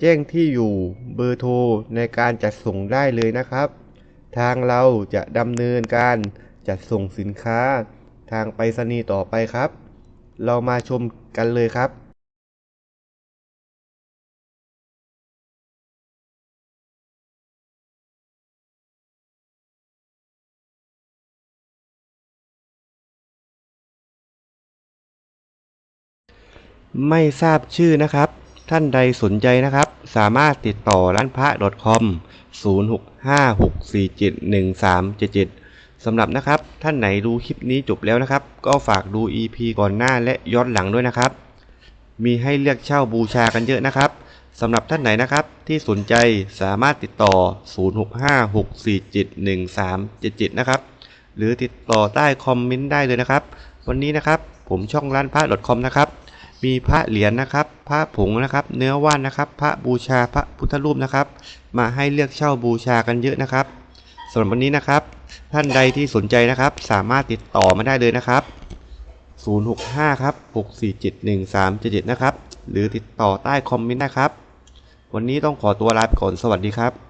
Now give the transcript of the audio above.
แจ้งที่อยู่เบอร์โทรในการจัดส่งได้เลยนะครับ ทางเราจะดำเนินการจัดส่งสินค้า ทางไปรษณีย์ต่อไปครับ เรามาชมกันเลยครับไม่ทราบชื่อนะครับ ท่านใดสนใจนะครับ สามารถติดต่อร้านพระ .com 0656471377 สำหรับนะครับ ท่านไหนดูคลิปนี้จบแล้วนะครับ ก็ฝากดู EP ก่อนหน้าและย้อนหลังด้วยนะครับ มีให้เลือกเช่าบูชากันเยอะนะครับสำหรับท่านไหนนะครับ ที่สนใจสามารถติดต่อ 0656471377 นะครับ หรือติดต่อใต้คอมเมนต์ได้เลยนะครับ วันนี้นะครับผมช่องร้านพระ .com นะครับ มีพระเหรียญนะครับ พระผงนะครับ เนื้อว่านนะครับ พระบูชาพระพุทธรูปนะครับ มาให้เลือกเช่าบูชากันเยอะนะครับสำหรับวันนี้นะครับ ท่านใดที่สนใจนะครับ สามารถติดต่อมาได้เลยนะครับ 065 ครับ 6471377 นะครับ หรือติดต่อใต้คอมเมนต์นะครับ วันนี้ต้องขอตัวลาไปก่อนสวัสดีครับ